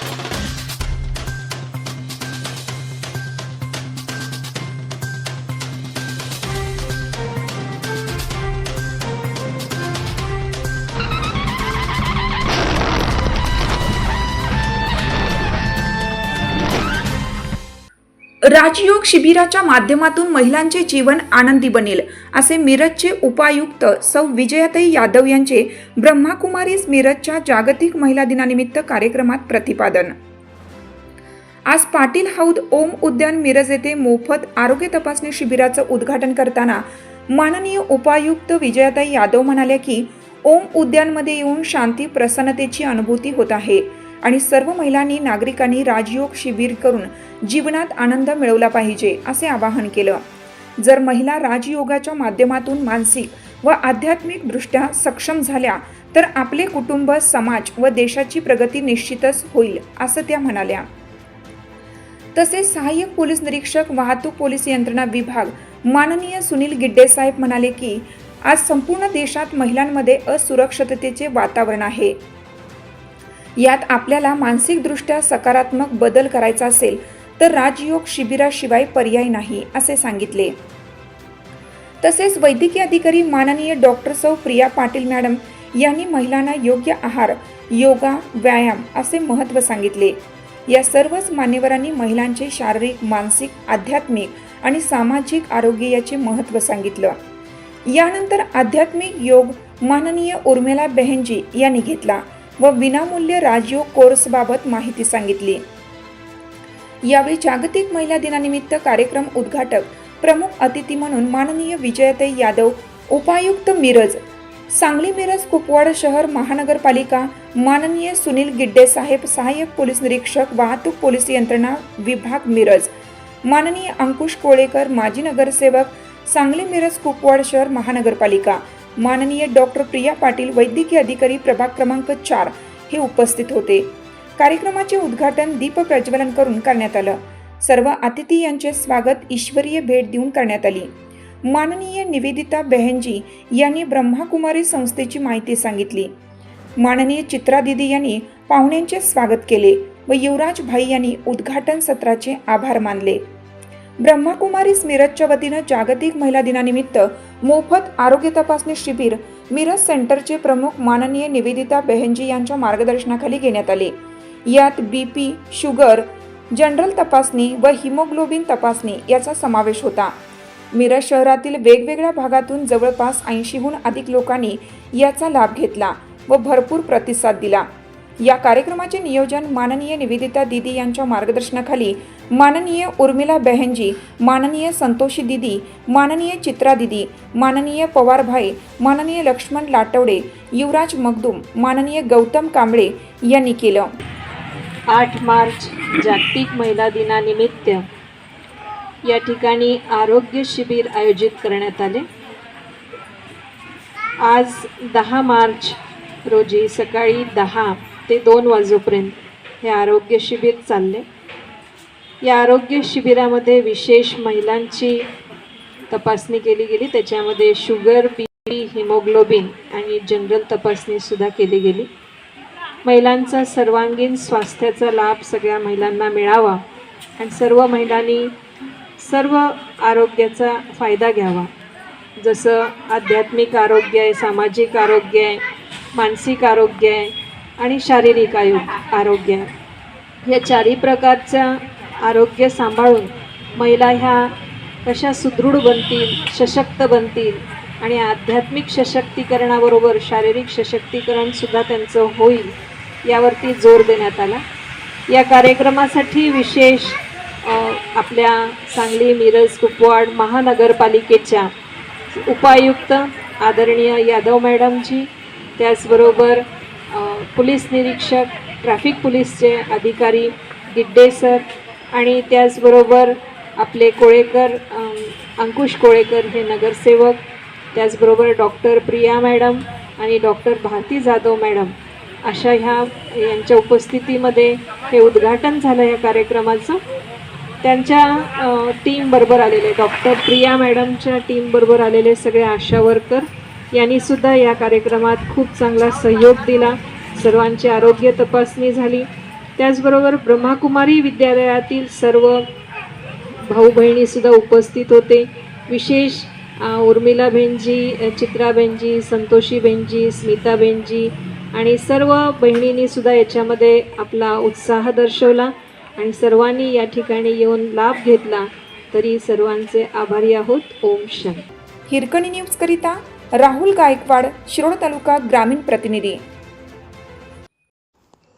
Thank you. राजयोग शिबिराच्या माध्यमातून महिलांचे जीवन आनंदी बनेल असे मिरजचे उपायुक्त सौ. विजयाताई यादव यांचे ब्रह्माकुमारीज मिरजच्या जागतिक महिला दिनानिमित्त कार्यक्रमात प्रतिपादन. आज पाटील हौद ओम उद्यान मिरज येथे मोफत आरोग्य तपासणी शिबिराचं उद्घाटन करताना माननीय उपायुक्त विजयाताई यादव म्हणाल्या की ओम उद्यानमध्ये येऊन शांती प्रसन्नतेची अनुभूती होत आहे. आणि सर्व महिलांनी नागरिकांनी राजयोग शिबिर करून जीवनात आनंद मिळवला पाहिजे असे आवाहन केलं. जर महिला राजयोगाच्या माध्यमातून मानसिक व आध्यात्मिकदृष्ट्या सक्षम झाल्या तर आपले कुटुंब समाज व देशाची प्रगती निश्चितच होईल असं त्या म्हणाल्या. तसेच सहाय्यक पोलीस निरीक्षक वाहतूक पोलीस यंत्रणा विभाग माननीय सुनील गिड्डे साहेब म्हणाले की आज संपूर्ण देशात महिलांमध्ये असुरक्षिततेचे वातावरण आहे. यात आपल्याला मानसिकदृष्ट्या सकारात्मक बदल करायचा असेल तर राजयोग शिबिराशिवाय पर्याय नाही असे सांगितले. तसेच वैद्यकीय अधिकारी माननीय डॉक्टर सौ प्रिया पाटील मॅडम यांनी महिलांना योग्य आहार योगा व्यायाम असे महत्त्व सांगितले. या सर्वच मान्यवरांनी महिलांचे शारीरिक मानसिक आध्यात्मिक आणि सामाजिक आरोग्य याचे महत्त्व सांगितलं. यानंतर आध्यात्मिक योग माननीय उर्मिला बेहनजी यांनी घेतला. व विनामूल्य राजयोग कोर्सबाबत माहिती सांगितली. यावेळी जागतिक महिला दिनानिमित्त कार्यक्रम उद्घाटक प्रमुख अतिथी म्हणून माननीय विजयताई यादव उपायुक्त मिरज सांगली मिरज कुपवाड शहर महानगरपालिका माननीय सुनील गिड्डे साहेब सहाय्यक पोलीस निरीक्षक वाहतूक पोलीस यंत्रणा विभाग मिरज माननीय अंकुश कोळेकर माजी नगरसेवक सांगली मिरज कुपवाड शहर महानगरपालिका माननीय डॉक्टर प्रिया पाटील वैद्यकीय अधिकारी प्रभाग क्रमांक चार हे उपस्थित होते. कार्यक्रमाचे उद्घाटन दीप प्रज्वलन करून करण्यात आलं. सर्व अतिथी यांचे स्वागत ईश्वरीय भेट देऊन करण्यात आली. माननीय निवेदिता बेहनजी यांनी ब्रह्माकुमारी संस्थेची माहिती सांगितली. माननीय चित्रा दिदी यांनी पाहुण्यांचे स्वागत केले व युवराज भाई यांनी उद्घाटन सत्राचे आभार मानले. ब्रह्माकुमारीस मिरजच्या वतीनं जागतिक महिला दिनानिमित्त मोफत आरोग्य तपासणी शिबिर मिरज सेंटरचे प्रमुख माननीय निवेदिता बेहनजी यांच्या मार्गदर्शनाखाली घेण्यात आले. यात बी पी शुगर जनरल तपासणी व हिमोग्लोबिन तपासणी याचा समावेश होता. मिरज शहरातील वेगवेगळ्या भागातून जवळपास ऐंशीहून अधिक लोकांनी याचा लाभ घेतला व भरपूर प्रतिसाद दिला. या कार्यक्रमाचे नियोजन माननीय निवेदिता दिदी यांच्या मार्गदर्शनाखाली माननीय उर्मिला बेहनजी माननीय संतोषी दिदी माननीय चित्रा दिदी माननीय पवारभाई माननीय लक्ष्मण लाटवडे युवराज मगदूम माननीय गौतम कांबळे यांनी केलं. आठ मार्च जागतिक महिला दिनानिमित्त या ठिकाणी आरोग्य शिबिर आयोजित करण्यात आले. आज दहा मार्च रोजी सकाळी दहा ते दोन वाजेपर्यंत हे आरोग्य शिबिर चालले. या आरोग्य शिबिरामध्ये विशेष महिलांची तपासणी केली गेली. त्याच्यामध्ये शुगर बी पी हिमोग्लोबिन आणि जनरल तपासणीसुद्धा केली गेली. महिलांचा सर्वांगीण स्वास्थ्याचा लाभ सगळ्या महिलांना मिळावा आणि सर्व महिलांनी सर्व आरोग्याचा फायदा घ्यावा. जसं आध्यात्मिक आरोग्य आहे सामाजिक आरोग्य आहे मानसिक आरोग्य आहे आणि शारीरिक आयो आरोग्य. या चारही प्रकारचं आरोग्य सांभाळून महिला ह्या कशा सुदृढ बनतील सशक्त बनतील आणि आध्यात्मिक सशक्तीकरणाबरोबर शारीरिक सशक्तीकरणसुद्धा त्यांचं होईल यावरती जोर देण्यात आला. या कार्यक्रमासाठी विशेष आपल्या सांगली मिरज कुपवाड महानगरपालिकेच्या उपायुक्त आदरणीय यादव मॅडमजी त्याचबरोबर पोलीस निरीक्षक ट्रॅफिक पोलीसचे अधिकारी गिड्डे सर आणि त्याचबरोबर आपले कोळेकर अंकुश कोळेकर हे नगरसेवक त्याचबरोबर डॉक्टर प्रिया मॅडम आणि डॉक्टर भारती जाधव मॅडम अशा ह्या यांच्या उपस्थितीमध्ये हे उद्घाटन झालं या कार्यक्रमाचं. त्यांच्या टीमबरोबर आलेले डॉक्टर प्रिया मॅडमच्या टीमबरोबर आलेले सगळे आशा वर्कर यांनीसुद्धा या कार्यक्रमात खूप चांगला सहयोग दिला. सर्वांची आरोग्य तपासणी झाली. त्याचबरोबर ब्रह्माकुमारी विद्यालयातील सर्व भाऊ बहिणीसुद्धा उपस्थित होते. विशेष उर्मिला बेनजी अ, चित्रा बेनजी संतोषी बेनजी स्मिता बेनजी आणि सर्व बहिणींनीसुद्धा याच्यामध्ये आपला उत्साह दर्शवला आणि सर्वांनी या ठिकाणी येऊन लाभ घेतला. तरी सर्वांचे आभारी आहोत. ओम शन हिरकणी न्यूजकरिता राहुल गायकवाड शिरोळ तालुका ग्रामीण प्रतिनिधी.